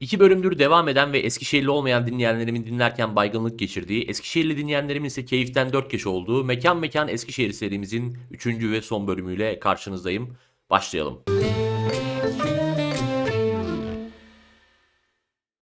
İki bölümdür devam eden ve Eskişehirli olmayan dinleyenlerimin dinlerken baygınlık geçirdiği, Eskişehirli dinleyenlerimin ise keyiften dört kişi olduğu Mekan Mekan Eskişehir serimizin üçüncü ve son bölümüyle karşınızdayım. Başlayalım.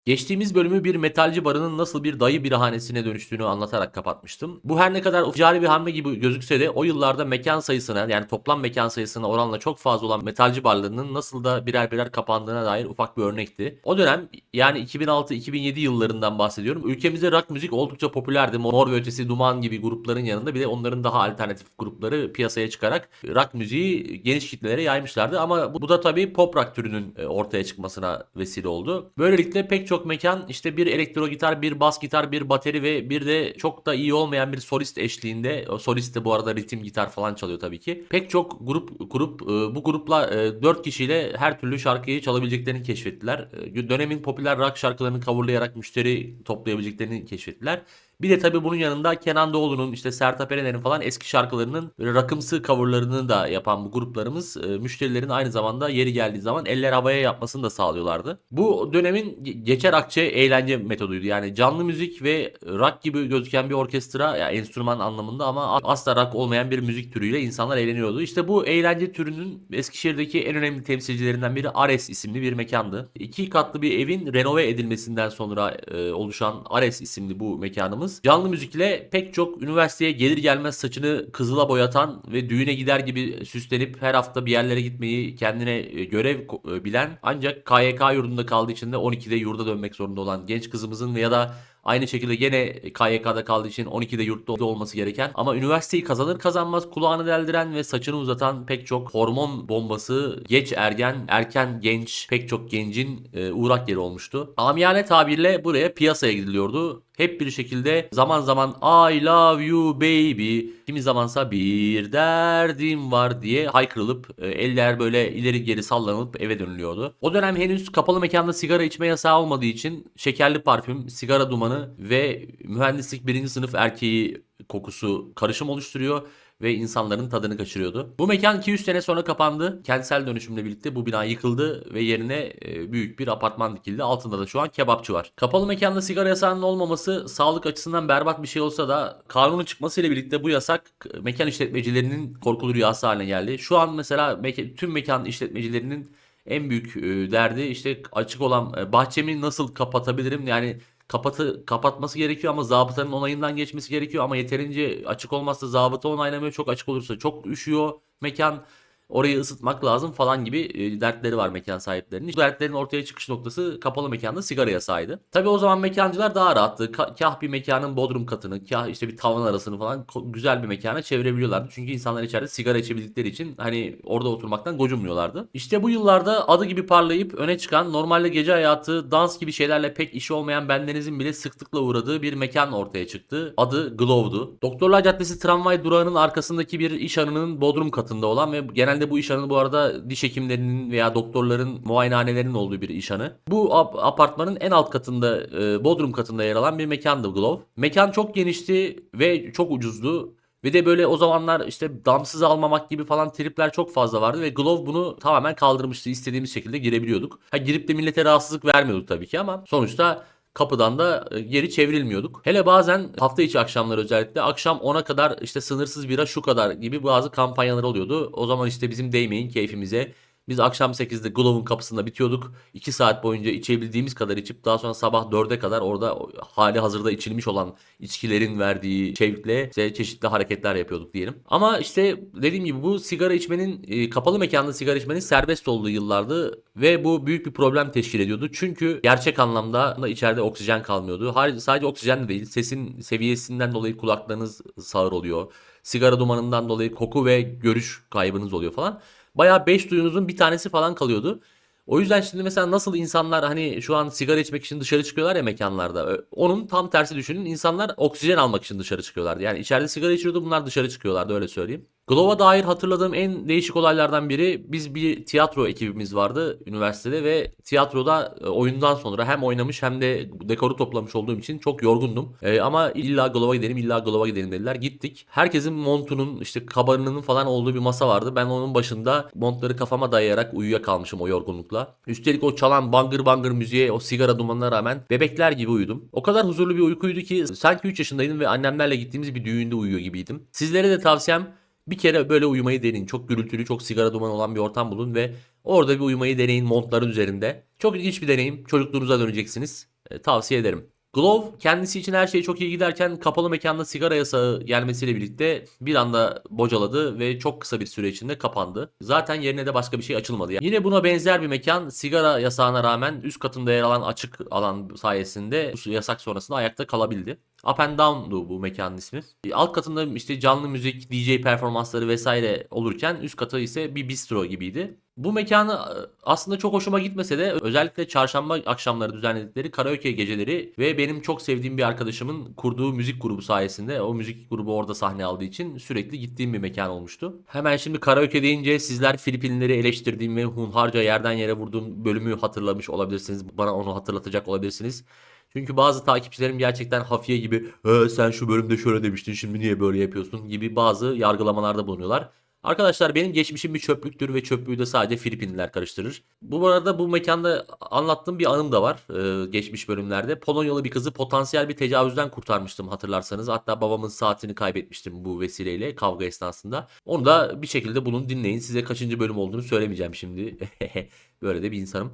Geçtiğimiz bölümü bir metalci barının nasıl bir dayı birahanesine dönüştüğünü anlatarak kapatmıştım. Bu her ne kadar ticari bir hamle gibi gözükse de o yıllarda mekan sayısına yani toplam mekan sayısına oranla çok fazla olan metalci barlarının nasıl da birer birer kapandığına dair ufak bir örnekti. O dönem yani 2006-2007 yıllarından bahsediyorum. Ülkemizde rock müzik oldukça popülerdi. Mor ve Ötesi, Duman gibi grupların yanında bir de onların daha alternatif grupları piyasaya çıkarak rock müziği geniş kitlelere yaymışlardı. Ama bu bu da tabii pop rock türünün e, ortaya çıkmasına vesile oldu. Böylelikle pek çok mekan işte bir elektro gitar, bir bas gitar, bir bateri ve bir de çok da iyi olmayan bir solist eşliğinde. O solist de bu arada ritim gitar falan çalıyor tabii ki. Pek çok grup grup e, bu grupla 4 kişiyle her türlü şarkıyı çalabileceklerini keşfettiler. E, Dönemin popüler rock şarkılarını coverlayarak müşteri toplayabileceklerini keşfettiler. Bir de tabii bunun yanında Kenan Doğulu'nun işte Sertab Erener'in falan eski şarkılarının böyle rakımsı coverlarını da yapan bu gruplarımız e, müşterilerin aynı zamanda yeri geldiği zaman eller havaya yapmasını da sağlıyorlardı. Bu dönemin ge- geçer akçe eğlence metoduydu. Yani canlı müzik ve rock gibi gözüken bir orkestra yani enstrüman anlamında ama asla rock olmayan bir müzik türüyle insanlar eğleniyordu. İşte bu eğlence türünün Eskişehir'deki en önemli temsilcilerinden biri Ares isimli bir mekandı. İki katlı bir evin renove edilmesinden sonra e, oluşan Ares isimli bu mekanımız canlı müzikle pek çok üniversiteye gelir gelmez saçını kızıla boyatan ve düğüne gider gibi süslenip her hafta bir yerlere gitmeyi kendine e, görev e, bilen ancak KYK yurdunda kaldığı için de 12'de yurda dönmek zorunda olan genç kızımızın ya da Aynı şekilde gene KYK'da kaldığı için 12'de yurtta olması gereken ama üniversiteyi kazanır kazanmaz kulağını deldiren ve saçını uzatan pek çok hormon bombası geç ergen, erken genç pek çok gencin e, uğrak yeri olmuştu. Amiyane tabirle buraya piyasaya gidiliyordu. Hep bir şekilde zaman zaman I love you baby kimi zamansa bir derdim var diye haykırılıp e, eller böyle ileri geri sallanıp eve dönülüyordu. O dönem henüz kapalı mekanda sigara içme yasağı olmadığı için şekerli parfüm, sigara dumanı ve mühendislik birinci sınıf erkeği kokusu karışım oluşturuyor ve insanların tadını kaçırıyordu. Bu mekan 200 sene sonra kapandı. Kentsel dönüşümle birlikte bu bina yıkıldı ve yerine e, büyük bir apartman dikildi. Altında da şu an kebapçı var. Kapalı mekanda sigara yasağının olmaması sağlık açısından berbat bir şey olsa da kanunun çıkmasıyla birlikte bu yasak e, mekan işletmecilerinin korkulu rüyası haline geldi. Şu an mesela meka- tüm mekan işletmecilerinin en büyük e, derdi işte açık olan bahçemi nasıl kapatabilirim yani kapatı kapatması gerekiyor ama zabıtanın onayından geçmesi gerekiyor. Ama yeterince açık olmazsa zabıta onaylamıyor. Çok açık olursa çok üşüyor mekan orayı ısıtmak lazım falan gibi dertleri var mekan sahiplerinin. Bu dertlerin ortaya çıkış noktası kapalı mekanda sigara yasağıydı. Tabi o zaman mekancılar daha rahattı. Ka- kah bir mekanın bodrum katını, kah işte bir tavan arasını falan güzel bir mekana çevirebiliyorlardı. Çünkü insanlar içeride sigara içebildikleri için hani orada oturmaktan gocunmuyorlardı. İşte bu yıllarda adı gibi parlayıp öne çıkan normalde gece hayatı, dans gibi şeylerle pek işi olmayan bendenizin bile sıklıkla uğradığı bir mekan ortaya çıktı. Adı Glove'du. Doktorlar Caddesi tramvay durağının arkasındaki bir iş hanının bodrum katında olan ve genelde bu iş hanı bu arada diş hekimlerinin veya doktorların muayenehanelerinin olduğu bir iş hanı. Bu ap- apartmanın en alt katında e, bodrum katında yer alan bir mekandı Glove. Mekan çok genişti ve çok ucuzdu. Ve de böyle o zamanlar işte damsız almamak gibi falan tripler çok fazla vardı ve Glove bunu tamamen kaldırmıştı. İstediğimiz şekilde girebiliyorduk. Ha girip de millete rahatsızlık vermiyorduk tabii ki ama sonuçta kapıdan da e, geri çevrilmiyorduk. Hele bazen hafta içi akşamlar özellikle akşam 10'a kadar işte sınırsız bira şu kadar gibi bazı kampanyalar oluyordu. O zaman işte bizim değmeyin keyfimize. Biz akşam 8'de Glove'un kapısında bitiyorduk. 2 saat boyunca içebildiğimiz kadar içip daha sonra sabah 4'e kadar orada hali hazırda içilmiş olan içkilerin verdiği şevkle işte çeşitli hareketler yapıyorduk diyelim. Ama işte dediğim gibi bu sigara içmenin e, kapalı mekanda sigara içmenin serbest olduğu yıllardı ve bu büyük bir problem teşkil ediyordu. Çünkü gerçek anlamda da içeride oksijen kalmıyordu. Sadece oksijen de değil sesin seviyesinden dolayı kulaklarınız sağır oluyor. Sigara dumanından dolayı koku ve görüş kaybınız oluyor falan. Bayağı 5 duyunuzun bir tanesi falan kalıyordu. O yüzden şimdi mesela nasıl insanlar hani şu an sigara içmek için dışarı çıkıyorlar ya mekanlarda. Ö- Onun tam tersi düşünün. İnsanlar oksijen almak için dışarı çıkıyorlardı. Yani içeride sigara içiyordu bunlar dışarı çıkıyorlardı öyle söyleyeyim. Glove'a dair hatırladığım en değişik olaylardan biri biz bir tiyatro ekibimiz vardı üniversitede ve tiyatroda e, oyundan sonra hem oynamış hem de dekoru toplamış olduğum için çok yorgundum. E, ama illa Glove'a gidelim illa Glove'a gidelim dediler. Gittik. Herkesin montunun işte kabarının falan olduğu bir masa vardı. Ben onun başında montları kafama dayayarak uyuyakalmışım o yorgunlukla. Üstelik o çalan bangır bangır müziğe o sigara dumanına rağmen bebekler gibi uyudum. O kadar huzurlu bir uykuydu ki sanki 3 yaşındaydım ve annemlerle gittiğimiz bir düğünde uyuyor gibiydim. Sizlere de tavsiyem bir kere böyle uyumayı deneyin. Çok gürültülü, çok sigara dumanı olan bir ortam bulun ve orada bir uyumayı deneyin montların üzerinde. Çok ilginç bir deneyim. Çocukluğunuza döneceksiniz. E, tavsiye ederim. Glove kendisi için her şey çok iyi giderken kapalı mekanda sigara yasağı gelmesiyle birlikte bir anda bocaladı ve çok kısa bir süre içinde kapandı. Zaten yerine de başka bir şey açılmadı. Yani yine buna benzer bir mekan sigara yasağına rağmen üst katında yer alan açık alan sayesinde yasak sonrasında ayakta kalabildi. Up and Down'du bu mekanın ismi. Alt katında işte canlı müzik, DJ performansları vesaire olurken üst katı ise bir bistro gibiydi. Bu mekanı e, aslında çok hoşuma gitmese de özellikle çarşamba akşamları düzenledikleri karaoke geceleri ve benim çok sevdiğim bir arkadaşımın kurduğu müzik grubu sayesinde o müzik grubu orada sahne aldığı için sürekli gittiğim bir mekan olmuştu. Hemen şimdi karaoke deyince sizler Filipinleri eleştirdiğim ve hunharca yerden yere vurduğum bölümü hatırlamış olabilirsiniz. Bana onu hatırlatacak olabilirsiniz. Çünkü bazı takipçilerim gerçekten hafiye gibi sen şu bölümde şöyle demiştin şimdi niye böyle yapıyorsun gibi bazı yargılamalarda bulunuyorlar. Arkadaşlar benim geçmişim bir çöplüktür ve çöplüğü de sadece Filipinliler karıştırır. Bu arada bu mekanda anlattığım bir anım da var e, geçmiş bölümlerde. Polonyalı bir kızı potansiyel bir tecavüzden kurtarmıştım hatırlarsanız. Hatta babamın saatini kaybetmiştim bu vesileyle kavga esnasında. Onu da bir şekilde bunun dinleyin. Size kaçıncı bölüm olduğunu söylemeyeceğim şimdi. Böyle de bir insanım.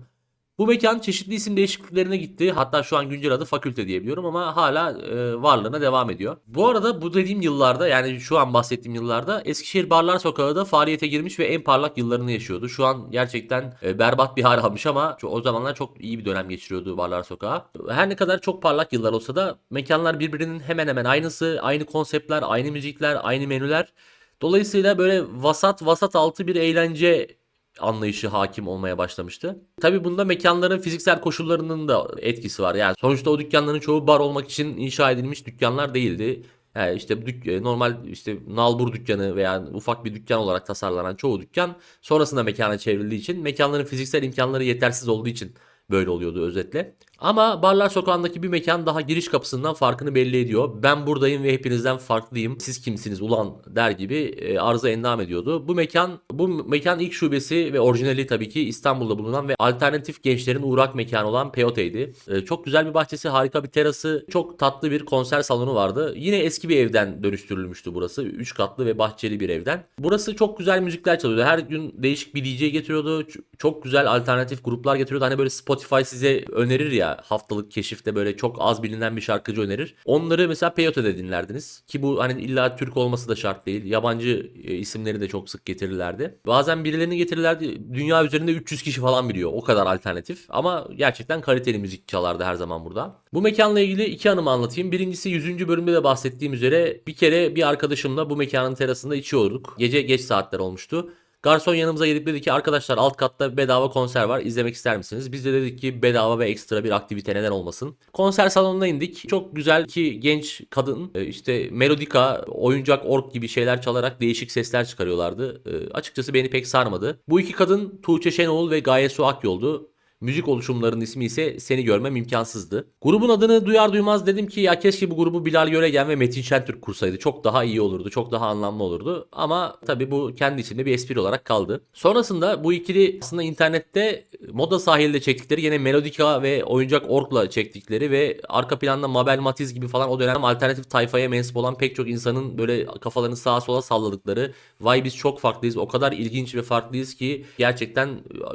Bu mekan çeşitli isim değişikliklerine gitti. Hatta şu an güncel adı fakülte diyebiliyorum ama hala e, varlığına devam ediyor. Bu arada bu dediğim yıllarda yani şu an bahsettiğim yıllarda Eskişehir Barlar Sokağı da faaliyete girmiş ve en parlak yıllarını yaşıyordu. Şu an gerçekten e, berbat bir hal almış ama o zamanlar çok iyi bir dönem geçiriyordu Barlar Sokağı. Her ne kadar çok parlak yıllar olsa da mekanlar birbirinin hemen hemen aynısı. Aynı konseptler, aynı müzikler, aynı menüler. Dolayısıyla böyle vasat vasat altı bir eğlence anlayışı hakim olmaya başlamıştı. Tabi bunda mekanların fiziksel koşullarının da etkisi var. Yani sonuçta o dükkanların çoğu bar olmak için inşa edilmiş dükkanlar değildi. Yani işte dük e, normal işte nalbur dükkanı veya ufak bir dükkan olarak tasarlanan çoğu dükkan sonrasında mekana çevrildiği için mekanların fiziksel imkanları yetersiz olduğu için böyle oluyordu özetle. Ama Barlar Sokağı'ndaki bir mekan daha giriş kapısından farkını belli ediyor. Ben buradayım ve hepinizden farklıyım. Siz kimsiniz ulan der gibi e, arıza endam ediyordu. Bu mekan bu mekan ilk şubesi ve orijinali tabii ki İstanbul'da bulunan ve alternatif gençlerin uğrak mekanı olan Peyote'ydi. E, çok güzel bir bahçesi, harika bir terası, çok tatlı bir konser salonu vardı. Yine eski bir evden dönüştürülmüştü burası. 3 katlı ve bahçeli bir evden. Burası çok güzel müzikler çalıyordu. Her gün değişik bir DJ getiriyordu. Çok güzel alternatif gruplar getiriyordu. Hani böyle Spotify size önerir ya haftalık keşifte böyle çok az bilinen bir şarkıcı önerir. Onları mesela Peyote'de dinlerdiniz. Ki bu hani illa Türk olması da şart değil. Yabancı e, isimleri de çok sık getirirlerdi. Bazen birilerini getirirlerdi. Dünya üzerinde 300 kişi falan biliyor. O kadar alternatif. Ama gerçekten kaliteli müzik çalardı her zaman burada. Bu mekanla ilgili iki anımı anlatayım. Birincisi 100. bölümde de bahsettiğim üzere bir kere bir arkadaşımla bu mekanın terasında içiyorduk. Gece geç saatler olmuştu. Garson yanımıza gelip dedi ki arkadaşlar alt katta bedava konser var izlemek ister misiniz? Biz de dedik ki bedava ve ekstra bir aktivite neden olmasın. Konser salonuna indik. Çok güzel ki genç kadın e, işte melodika, oyuncak ork gibi şeyler çalarak değişik sesler çıkarıyorlardı. E, açıkçası beni pek sarmadı. Bu iki kadın Tuğçe Şenoğul ve Gaye Su Akyol'du. Müzik oluşumlarının ismi ise Seni Görmem imkansızdı. Grubun adını duyar duymaz dedim ki ya keşke bu grubu Bilal Yöregen ve Metin Şentürk kursaydı. Çok daha iyi olurdu. Çok daha anlamlı olurdu. Ama tabii bu kendi içinde bir espri olarak kaldı. Sonrasında bu ikili aslında internette Moda sahilde çektikleri yine Melodika ve Oyuncak Ork'la çektikleri ve arka planda Mabel Matiz gibi falan o dönem alternatif tayfaya mensup olan pek çok insanın böyle kafalarını sağa sola salladıkları vay biz çok farklıyız o kadar ilginç ve farklıyız ki gerçekten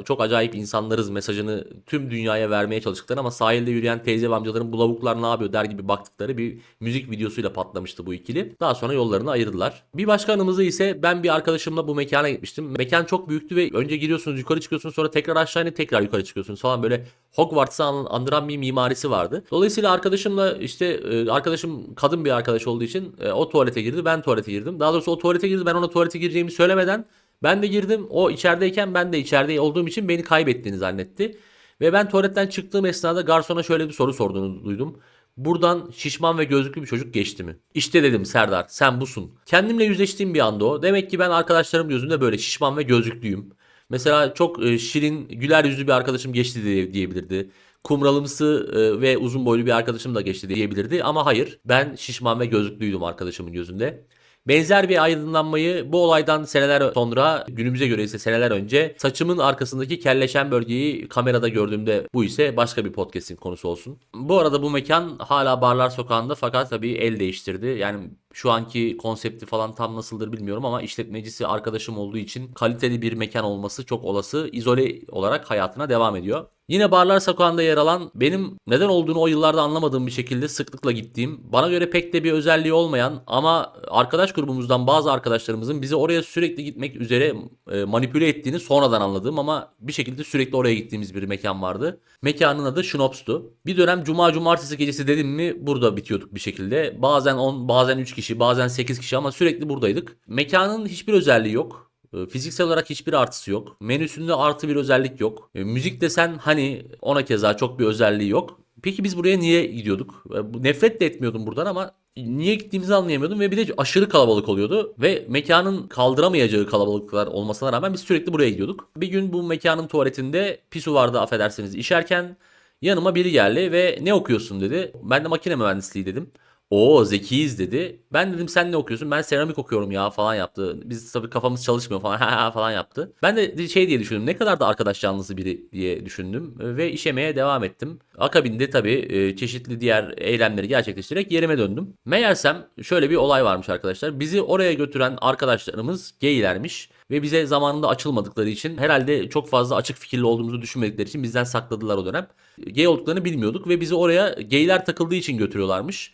çok acayip insanlarız mesajını tüm dünyaya vermeye çalıştıkları ama sahilde yürüyen teyze ve amcaların bu lavuklar ne yapıyor der gibi baktıkları bir müzik videosuyla patlamıştı bu ikili. Daha sonra yollarını ayırdılar. Bir başka anımızda ise ben bir arkadaşımla bu mekana gitmiştim. Mekan çok büyüktü ve önce giriyorsunuz yukarı çıkıyorsunuz sonra tekrar aşağı inip tekrar yukarı çıkıyorsunuz falan böyle Hogwarts'ı andıran bir mimarisi vardı. Dolayısıyla arkadaşımla işte e, arkadaşım kadın bir arkadaş olduğu için e, o tuvalete girdi ben tuvalete girdim. Daha doğrusu o tuvalete girdi ben ona tuvalete gireceğimi söylemeden ben de girdim. O içerideyken ben de içeride olduğum için beni kaybettiğini zannetti. Ve ben tuvaletten çıktığım esnada garsona şöyle bir soru sorduğunu duydum. Buradan şişman ve gözlüklü bir çocuk geçti mi? İşte dedim Serdar sen busun. Kendimle yüzleştiğim bir anda o. Demek ki ben arkadaşlarım gözünde böyle şişman ve gözlüklüyüm. Mesela çok e, şirin, güler yüzlü bir arkadaşım geçti diye, diyebilirdi. Kumralımsı e, ve uzun boylu bir arkadaşım da geçti diyebilirdi. Ama hayır ben şişman ve gözlüklüydüm arkadaşımın gözünde. Benzer bir aydınlanmayı bu olaydan seneler sonra günümüze göre ise seneler önce saçımın arkasındaki kelleşen bölgeyi kamerada gördüğümde bu ise başka bir podcast'in konusu olsun. Bu arada bu mekan hala Barlar Sokağı'nda fakat tabii el değiştirdi. Yani şu anki konsepti falan tam nasıldır bilmiyorum ama işletmecisi arkadaşım olduğu için kaliteli bir mekan olması çok olası. İzole olarak hayatına devam ediyor. Yine Barlar Sokağı'nda yer alan benim neden olduğunu o yıllarda anlamadığım bir şekilde sıklıkla gittiğim, bana göre pek de bir özelliği olmayan ama arkadaş grubumuzdan bazı arkadaşlarımızın bizi oraya sürekli gitmek üzere e, manipüle ettiğini sonradan anladığım ama bir şekilde sürekli oraya gittiğimiz bir mekan vardı. Mekanın adı Schnops'tu. Bir dönem cuma cumartesi gecesi dedim mi burada bitiyorduk bir şekilde. Bazen 10 bazen 3 kişi bazen 8 kişi ama sürekli buradaydık. Mekanın hiçbir özelliği yok. E, Fiziksel olarak hiçbir artısı yok. Menüsünde artı bir özellik yok. E, müzik desen hani ona keza çok bir özelliği yok. Peki biz buraya niye gidiyorduk? E, bu- Nefret de etmiyordum buradan ama niye gittiğimizi anlayamıyordum ve bir de aşırı kalabalık oluyordu ve mekanın kaldıramayacağı kalabalıklar olmasına rağmen biz sürekli buraya gidiyorduk. Bir gün bu mekanın tuvaletinde pisu vardı affedersiniz işerken yanıma biri geldi ve ne okuyorsun dedi. Ben de makine mühendisliği dedim. Oo zekiyiz dedi. Ben dedim sen ne okuyorsun? Ben seramik okuyorum ya falan yaptı. Biz tabii kafamız çalışmıyor falan falan yaptı. Ben de şey diye düşündüm. Ne kadar da arkadaş canlısı biri diye düşündüm ve işemeye devam ettim. Akabinde tabii çeşitli diğer eylemleri gerçekleştirerek yerime döndüm. Meğersem şöyle bir olay varmış arkadaşlar. Bizi oraya götüren arkadaşlarımız geylermiş ve bize zamanında açılmadıkları için herhalde çok fazla açık fikirli olduğumuzu düşünmedikleri için bizden sakladılar o dönem. Gay olduklarını bilmiyorduk ve bizi oraya geyler takıldığı için götürüyorlarmış.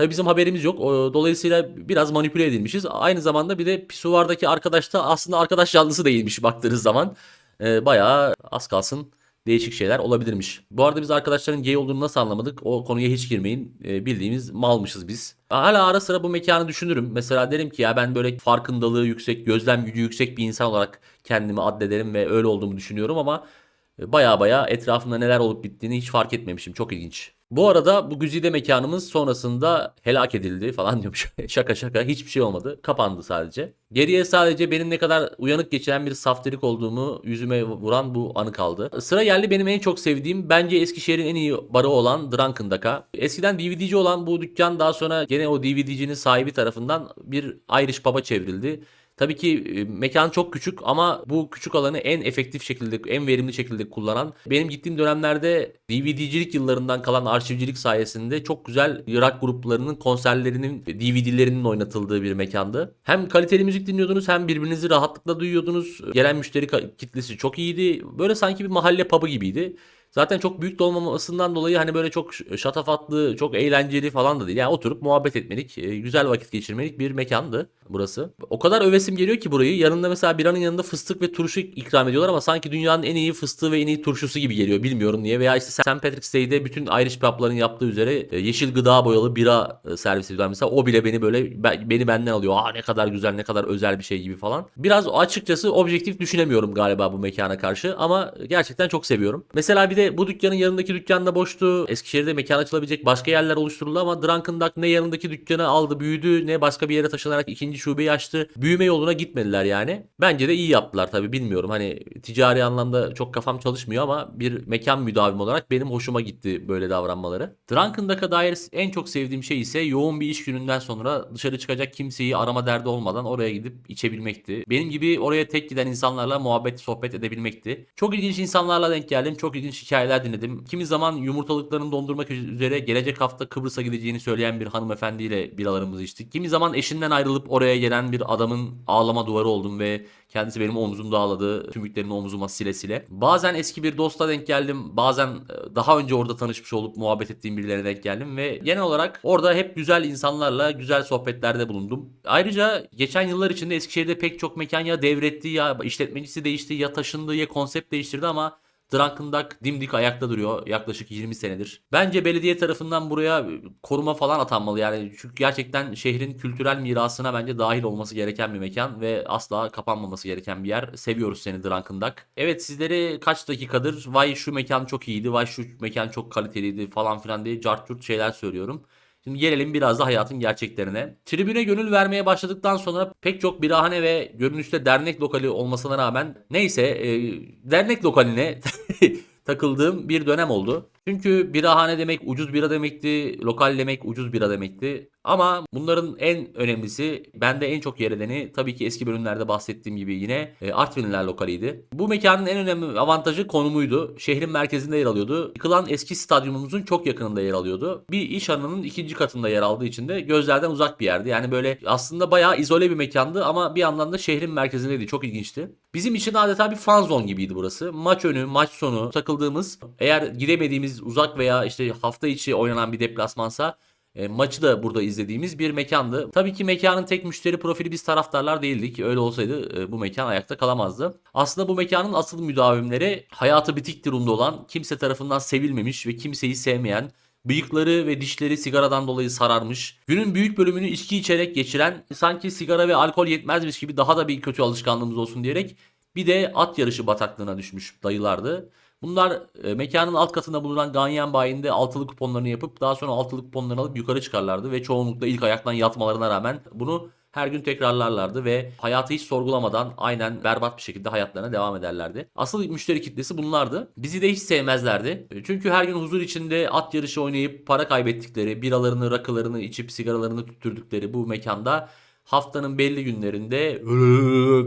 Tabii bizim haberimiz yok. Dolayısıyla biraz manipüle edilmişiz. Aynı zamanda bir de pisuvardaki arkadaş da aslında arkadaş canlısı değilmiş baktığınız zaman. Ee, bayağı az kalsın değişik şeyler olabilirmiş. Bu arada biz arkadaşların gay olduğunu nasıl anlamadık? O konuya hiç girmeyin. Ee, bildiğimiz malmışız biz. Hala ara sıra bu mekanı düşünürüm. Mesela derim ki ya ben böyle farkındalığı yüksek, gözlem gücü yüksek bir insan olarak kendimi addederim ve öyle olduğumu düşünüyorum ama baya baya etrafında neler olup bittiğini hiç fark etmemişim. Çok ilginç. Bu arada bu güzide mekanımız sonrasında helak edildi falan diyormuş. şaka şaka hiçbir şey olmadı. Kapandı sadece. Geriye sadece benim ne kadar uyanık geçiren bir saftirik olduğumu yüzüme vuran bu anı kaldı. Sıra geldi benim en çok sevdiğim bence Eskişehir'in en iyi barı olan Drunken Duck'a. Eskiden DVD'ci olan bu dükkan daha sonra gene o DVD'cinin sahibi tarafından bir Irish pub'a çevrildi. Tabii ki e, mekan çok küçük ama bu küçük alanı en efektif şekilde, en verimli şekilde kullanan, benim gittiğim dönemlerde DVD'cilik yıllarından kalan arşivcilik sayesinde çok güzel rock gruplarının konserlerinin, DVD'lerinin oynatıldığı bir mekandı. Hem kaliteli müzik dinliyordunuz hem birbirinizi rahatlıkla duyuyordunuz. Gelen müşteri kitlesi çok iyiydi. Böyle sanki bir mahalle pub'ı gibiydi. Zaten çok büyük de olmamasından dolayı hani böyle çok şatafatlı, çok eğlenceli falan da değil. Yani oturup muhabbet etmelik, e, güzel vakit geçirmelik bir mekandı burası. O kadar övesim geliyor ki burayı. Yanında mesela biranın yanında fıstık ve turşu ikram ediyorlar ama sanki dünyanın en iyi fıstığı ve en iyi turşusu gibi geliyor. Bilmiyorum niye. Veya işte St. Patrick's Day'de bütün Irish pub'ların yaptığı üzere e, yeşil gıda boyalı bira e, servis ediyorlar. Mesela o bile beni böyle ben- beni benden alıyor. Aa ne kadar güzel, ne kadar özel bir şey gibi falan. Biraz açıkçası objektif düşünemiyorum galiba bu mekana karşı ama gerçekten çok seviyorum. Mesela bir de bu dükkanın yanındaki dükkan da boştu. Eskişehir'de mekan açılabilecek başka yerler oluşturuldu ama Drunken Duck ne yanındaki dükkanı aldı büyüdü ne başka bir yere taşınarak ikinci şubeyi açtı. Büyüme yoluna gitmediler yani. Bence de iyi yaptılar tabii bilmiyorum. Hani ticari anlamda çok kafam çalışmıyor ama bir mekan müdavim olarak benim hoşuma gitti böyle davranmaları. Drunken Duck'a dair en çok sevdiğim şey ise yoğun bir iş gününden sonra dışarı çıkacak kimseyi arama derdi olmadan oraya gidip içebilmekti. Benim gibi oraya tek giden insanlarla muhabbet sohbet edebilmekti. Çok ilginç insanlarla denk geldim. Çok ilginç hikayeler dinledim. Kimi zaman yumurtalıklarını dondurmak üzere gelecek hafta Kıbrıs'a gideceğini söyleyen bir hanımefendiyle biralarımızı içtik. Kimi zaman eşinden ayrılıp oraya gelen bir adamın ağlama duvarı oldum ve kendisi benim omzumda ağladı. Tümüklerini omzuma sile sile. Bazen eski bir dosta denk geldim. Bazen e, daha önce orada tanışmış olup muhabbet ettiğim birilerine denk geldim ve genel olarak orada hep güzel insanlarla güzel sohbetlerde bulundum. Ayrıca geçen yıllar içinde Eskişehir'de pek çok mekan ya devretti ya işletmecisi değişti ya taşındı ya konsept değiştirdi ama Drunken Duck dimdik ayakta duruyor yaklaşık 20 senedir. Bence belediye tarafından buraya koruma falan atanmalı. Yani çünkü gerçekten şehrin kültürel mirasına bence dahil olması gereken bir mekan ve asla kapanmaması gereken bir yer. Seviyoruz seni Drunken Duck. Evet sizleri kaç dakikadır vay şu mekan çok iyiydi, vay şu mekan çok kaliteliydi falan filan diye cart şeyler söylüyorum. Şimdi gelelim biraz da hayatın gerçeklerine. Tribüne gönül vermeye başladıktan sonra pek çok birahane ve görünüşte dernek lokali olmasına rağmen neyse e, dernek lokaline takıldığım bir dönem oldu. Çünkü birahane demek ucuz bira demekti, lokal demek ucuz bira demekti. Ama bunların en önemlisi bende en çok yer edeni tabii ki eski bölümlerde bahsettiğim gibi yine e, Artvinliler lokaliydi. Bu mekanın en önemli avantajı konumuydu. Şehrin merkezinde yer alıyordu. Yıkılan eski stadyumumuzun çok yakınında yer alıyordu. Bir iş alanının ikinci katında yer aldığı için de gözlerden uzak bir yerdi. Yani böyle aslında bayağı izole bir mekandı ama bir yandan da şehrin merkezindeydi. Çok ilginçti. Bizim için adeta bir fan zone gibiydi burası. Maç önü, maç sonu takıldığımız eğer gidemediğimiz uzak veya işte hafta içi oynanan bir deplasmansa e, maçı da burada izlediğimiz bir mekandı. Tabii ki mekanın tek müşteri profili biz taraftarlar değildik. Öyle olsaydı e, bu mekan ayakta kalamazdı. Aslında bu mekanın asıl müdavimleri hayatı bitik durumda olan, kimse tarafından sevilmemiş ve kimseyi sevmeyen, Bıyıkları ve dişleri sigaradan dolayı sararmış. Günün büyük bölümünü içki içerek geçiren, sanki sigara ve alkol yetmezmiş gibi daha da bir kötü alışkanlığımız olsun diyerek bir de at yarışı bataklığına düşmüş dayılardı. Bunlar e, mekanın alt katında bulunan ganyan bayinde altılı kuponlarını yapıp daha sonra altılı kuponlarını alıp yukarı çıkarlardı ve çoğunlukla ilk ayaktan yatmalarına rağmen bunu her gün tekrarlarlardı ve hayatı hiç sorgulamadan aynen berbat bir şekilde hayatlarına devam ederlerdi. Asıl müşteri kitlesi bunlardı. Bizi de hiç sevmezlerdi. Çünkü her gün huzur içinde at yarışı oynayıp para kaybettikleri, biralarını, rakılarını içip sigaralarını tüttürdükleri bu mekanda haftanın belli günlerinde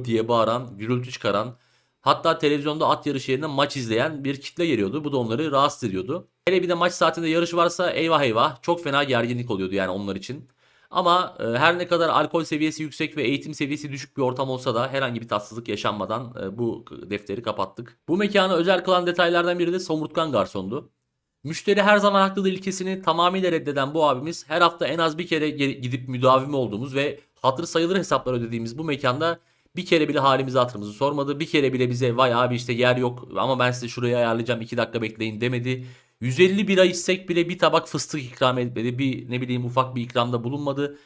diye bağıran, gürültü çıkaran, hatta televizyonda at yarışı yerine maç izleyen bir kitle geliyordu. Bu da onları rahatsız ediyordu. Hele bir de maç saatinde yarış varsa eyvah eyvah çok fena gerginlik oluyordu yani onlar için. Ama e, her ne kadar alkol seviyesi yüksek ve eğitim seviyesi düşük bir ortam olsa da herhangi bir tatsızlık yaşanmadan e, bu defteri kapattık. Bu mekanı özel kılan detaylardan biri de somurtkan garsondu. Müşteri her zaman haklıdır ilkesini tamamıyla reddeden bu abimiz her hafta en az bir kere gidip müdavimi olduğumuz ve hatır sayılır hesaplar ödediğimiz bu mekanda bir kere bile halimizi hatırımızı sormadı. Bir kere bile bize vay abi işte yer yok ama ben size şurayı ayarlayacağım 2 dakika bekleyin demedi. 150 bira içsek bile bir tabak fıstık ikram etmedi. Bir ne bileyim ufak bir ikramda bulunmadı.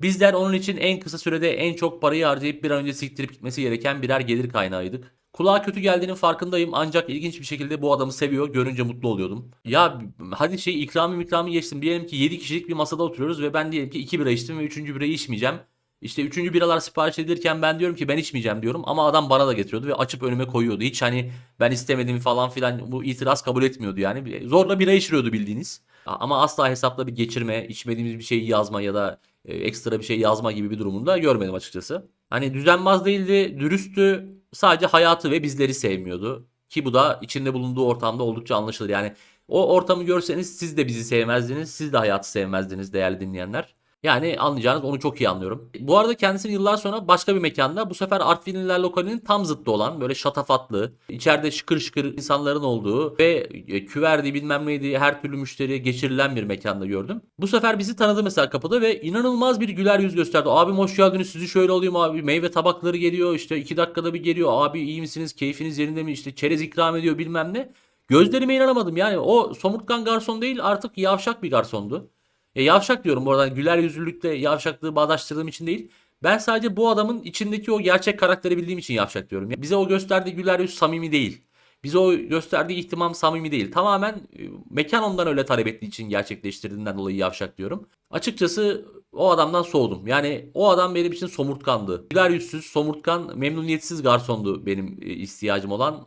Bizler onun için en kısa sürede en çok parayı harcayıp bir an önce siktirip gitmesi gereken birer gelir kaynağıydık. Kulağa kötü geldiğinin farkındayım ancak ilginç bir şekilde bu adamı seviyor. Görünce mutlu oluyordum. Ya hadi şey ikramı ikramı geçtim. Diyelim ki 7 kişilik bir masada oturuyoruz ve ben diyelim ki 2 bira içtim ve 3. birayı içmeyeceğim. İşte 3. biralar sipariş edilirken ben diyorum ki ben içmeyeceğim diyorum ama adam bana da getiriyordu ve açıp önüme koyuyordu. Hiç hani ben istemedim falan filan bu itiraz kabul etmiyordu yani. Zorla bira içiriyordu bildiğiniz. Ama asla hesapta bir geçirme, içmediğimiz bir şeyi yazma ya da e, ekstra bir şey yazma gibi bir durumunu da görmedim açıkçası. Hani düzenbaz değildi, dürüsttü. Sadece hayatı ve bizleri sevmiyordu. Ki bu da içinde bulunduğu ortamda oldukça anlaşılır. Yani o ortamı görseniz siz de bizi sevmezdiniz, siz de hayatı sevmezdiniz değerli dinleyenler. Yani anlayacağınız onu çok iyi anlıyorum. Bu arada kendisini yıllar sonra başka bir mekanda bu sefer Artvinliler lokalinin tam zıttı olan böyle şatafatlı, içeride şıkır şıkır insanların olduğu ve e, küverdi bilmem neydi her türlü müşteriye geçirilen bir mekanda gördüm. Bu sefer bizi tanıdı mesela kapıda ve inanılmaz bir güler yüz gösterdi. Abim hoş geldiniz sizi şöyle alayım abi meyve tabakları geliyor işte iki dakikada bir geliyor abi iyi misiniz keyfiniz yerinde mi işte çerez ikram ediyor bilmem ne. Gözlerime inanamadım yani o somurtkan garson değil artık yavşak bir garsondu. E, yavşak diyorum bu arada güler yüzlülükle yavşaklığı bağdaştırdığım için değil. Ben sadece bu adamın içindeki o gerçek karakteri bildiğim için yavşak diyorum. Ya Bize o gösterdiği güler yüz samimi değil. Bize o gösterdiği ihtimam samimi değil. Tamamen e, mekan ondan öyle talep ettiği için gerçekleştirdiğinden dolayı yavşak diyorum. Açıkçası o adamdan soğudum. Yani o adam benim için somurtkandı. Güler yüzsüz, somurtkan, memnuniyetsiz garsondu benim e, ihtiyacım olan.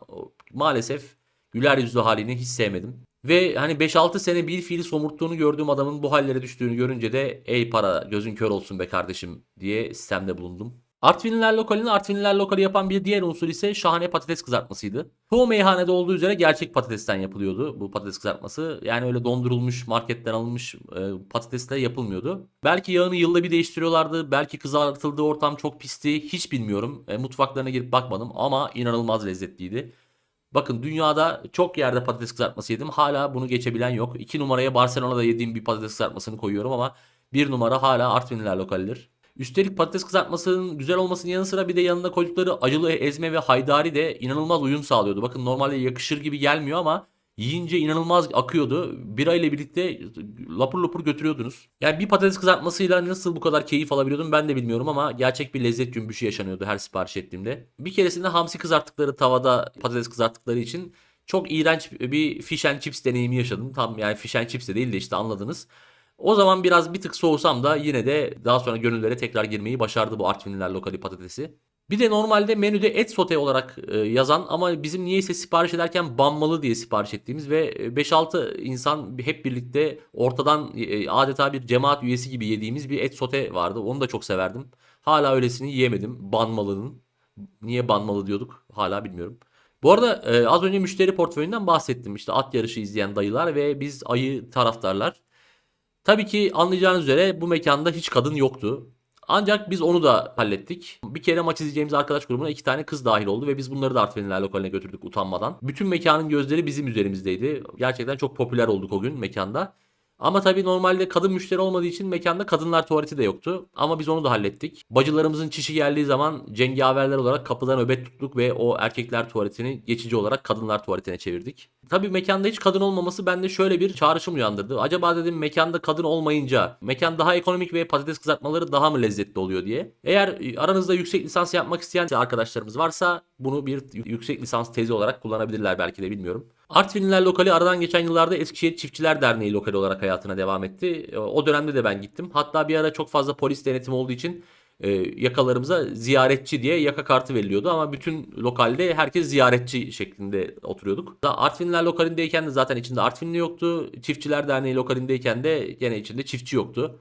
Maalesef güler yüzlü halini hiç sevmedim. Ve hani 5-6 sene bir fiili somurttuğunu gördüğüm adamın bu hallere düştüğünü görünce de ey para gözün kör olsun be kardeşim diye sistemde bulundum. Artvinliler lokalini Artvinliler lokali yapan bir diğer unsur ise şahane patates kızartmasıydı. Çoğu meyhanede olduğu üzere gerçek patatesten yapılıyordu bu patates kızartması. Yani öyle dondurulmuş marketten alınmış e, patatesle yapılmıyordu. Belki yağını yılda bir değiştiriyorlardı. Belki kızartıldığı ortam çok pisti. Hiç bilmiyorum. E, mutfaklarına girip bakmadım ama inanılmaz lezzetliydi. Bakın dünyada çok yerde patates kızartması yedim. Hala bunu geçebilen yok. 2 numaraya Barcelona'da yediğim bir patates kızartmasını koyuyorum ama bir numara hala Artvinliler lokalidir. Üstelik patates kızartmasının güzel olmasının yanı sıra bir de yanında koydukları acılı ezme ve haydari de inanılmaz uyum sağlıyordu. Bakın normalde yakışır gibi gelmiyor ama yiyince inanılmaz akıyordu. Bira ile birlikte lapur lapur götürüyordunuz. Yani bir patates kızartmasıyla nasıl bu kadar keyif alabiliyordum ben de bilmiyorum ama gerçek bir lezzet cümbüşü yaşanıyordu her sipariş ettiğimde. Bir keresinde hamsi kızarttıkları tavada patates kızarttıkları için çok iğrenç bir fish and chips deneyimi yaşadım. Tam yani fish and chips de değil de işte anladınız. O zaman biraz bir tık soğusam da yine de daha sonra gönüllere tekrar girmeyi başardı bu Artvinliler lokali patatesi. Bir de normalde menüde et sote olarak e, yazan ama bizim niyeyse sipariş ederken banmalı diye sipariş ettiğimiz ve 5-6 insan hep birlikte ortadan e, adeta bir cemaat üyesi gibi yediğimiz bir et sote vardı. Onu da çok severdim. Hala öylesini yiyemedim banmalının. Niye banmalı diyorduk hala bilmiyorum. Bu arada e, az önce müşteri portföyünden bahsettim. İşte at yarışı izleyen dayılar ve biz ayı taraftarlar. Tabii ki anlayacağınız üzere bu mekanda hiç kadın yoktu. Ancak biz onu da hallettik. Bir kere maç izleyeceğimiz arkadaş grubuna iki tane kız dahil oldu ve biz bunları da Artvinliler lokaline götürdük utanmadan. Bütün mekanın gözleri bizim üzerimizdeydi. Gerçekten çok popüler olduk o gün mekanda. Ama tabii normalde kadın müşteri olmadığı için mekanda kadınlar tuvaleti de yoktu. Ama biz onu da hallettik. Bacılarımızın çişi geldiği zaman cengaverler olarak kapıdan öbet tuttuk ve o erkekler tuvaletini geçici olarak kadınlar tuvaletine çevirdik. Tabii mekanda hiç kadın olmaması bende şöyle bir çağrışım uyandırdı. Acaba dedim mekanda kadın olmayınca mekan daha ekonomik ve patates kızartmaları daha mı lezzetli oluyor diye. Eğer aranızda yüksek lisans yapmak isteyen arkadaşlarımız varsa bunu bir yüksek lisans tezi olarak kullanabilirler belki de bilmiyorum. Artvinliler lokali aradan geçen yıllarda Eskişehir Çiftçiler Derneği lokali olarak hayatına devam etti. O dönemde de ben gittim. Hatta bir ara çok fazla polis denetimi olduğu için e, yakalarımıza ziyaretçi diye yaka kartı veriliyordu ama bütün lokalde herkes ziyaretçi şeklinde oturuyorduk. Da Artvinliler lokalindeyken de zaten içinde Artvinli yoktu. Çiftçiler Derneği lokalindeyken de gene içinde çiftçi yoktu.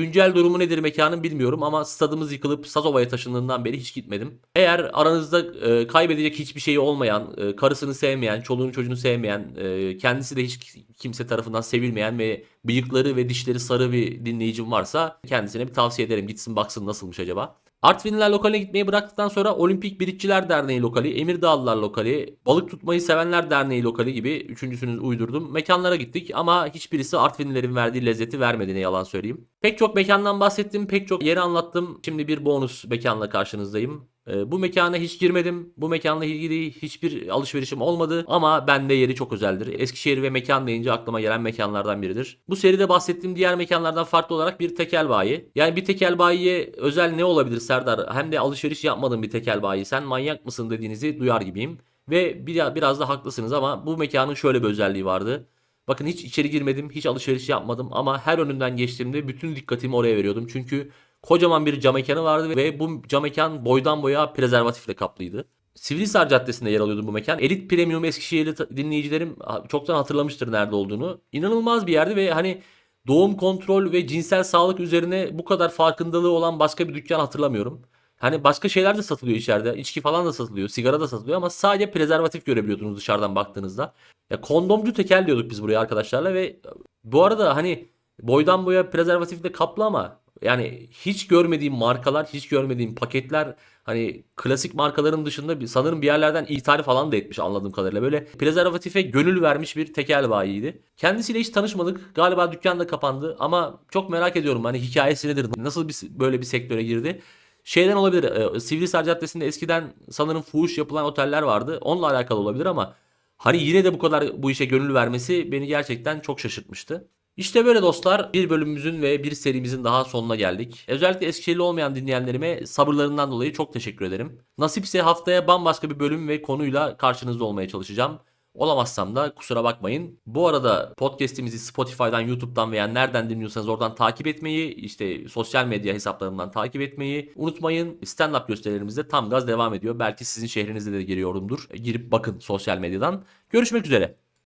Güncel durumu nedir mekanın bilmiyorum ama stadımız yıkılıp Sazova'ya taşındığından beri hiç gitmedim. Eğer aranızda e, kaybedecek hiçbir şeyi olmayan, e, karısını sevmeyen, çoluğunu çocuğunu sevmeyen, e, kendisi de hiç kimse tarafından sevilmeyen ve bıyıkları ve dişleri sarı bir dinleyicim varsa kendisine bir tavsiye ederim. Gitsin baksın nasılmış acaba. Artvinliler lokaline gitmeyi bıraktıktan sonra Olimpik Birikçiler Derneği lokali, Emirdağlılar lokali, Balık Tutmayı Sevenler Derneği lokali gibi üçüncüsünü uydurdum. Mekanlara gittik ama hiçbirisi Artvinlilerin verdiği lezzeti vermedi yalan söyleyeyim. Pek çok mekandan bahsettim, pek çok yeri anlattım. Şimdi bir bonus mekanla karşınızdayım. Ee, bu mekana hiç girmedim. Bu mekanla ilgili hiçbir alışverişim olmadı ama bende yeri çok özeldir. Eskişehir ve mekan deyince aklıma gelen mekanlardan biridir. Bu seride bahsettiğim diğer mekanlardan farklı olarak bir tekel bayi. Yani bir tekel bayiye özel ne olabilir Serdar? Hem de alışveriş yapmadığım bir tekel bayi. Sen manyak mısın dediğinizi duyar gibiyim. Ve biraz da haklısınız ama bu mekanın şöyle bir özelliği vardı. Bakın hiç içeri girmedim, hiç alışveriş yapmadım ama her önünden geçtiğimde bütün dikkatimi oraya veriyordum. Çünkü Kocaman bir cam mekanı vardı ve bu cam mekan boydan boya prezervatifle kaplıydı. Sivrihisar Caddesi'nde yer alıyordu bu mekan. Elit Premium Eskişehirli dinleyicilerim çoktan hatırlamıştır nerede olduğunu. İnanılmaz bir yerdi ve hani doğum kontrol ve cinsel sağlık üzerine bu kadar farkındalığı olan başka bir dükkan hatırlamıyorum. Hani başka şeyler de satılıyor içeride. İçki falan da satılıyor. Sigara da satılıyor ama sadece prezervatif görebiliyordunuz dışarıdan baktığınızda. Ya kondomcu tekel diyorduk biz buraya arkadaşlarla ve bu arada hani boydan boya prezervatifle kaplı ama yani hiç görmediğim markalar, hiç görmediğim paketler hani klasik markaların dışında bir, sanırım bir yerlerden ithal falan da etmiş anladığım kadarıyla. Böyle prezervatife gönül vermiş bir tekel bayiydi. Kendisiyle hiç tanışmadık. Galiba dükkan da kapandı ama çok merak ediyorum hani hikayesi nedir? Nasıl bir, böyle bir sektöre girdi? Şeyden olabilir. E, Sivrihisar Caddesi'nde eskiden sanırım fuhuş yapılan oteller vardı. Onunla alakalı olabilir ama hani yine de bu kadar bu işe gönül vermesi beni gerçekten çok şaşırtmıştı. İşte böyle dostlar bir bölümümüzün ve bir serimizin daha sonuna geldik. Özellikle Eskişehirli olmayan dinleyenlerime sabırlarından dolayı çok teşekkür ederim. Nasipse haftaya bambaşka bir bölüm ve konuyla karşınızda olmaya çalışacağım. Olamazsam da kusura bakmayın. Bu arada podcast'imizi Spotify'dan, YouTube'dan veya nereden dinliyorsanız oradan takip etmeyi, işte sosyal medya hesaplarımdan takip etmeyi unutmayın. Stand-up gösterilerimiz de tam gaz devam ediyor. Belki sizin şehrinizde de giriyorumdur. Girip bakın sosyal medyadan. Görüşmek üzere.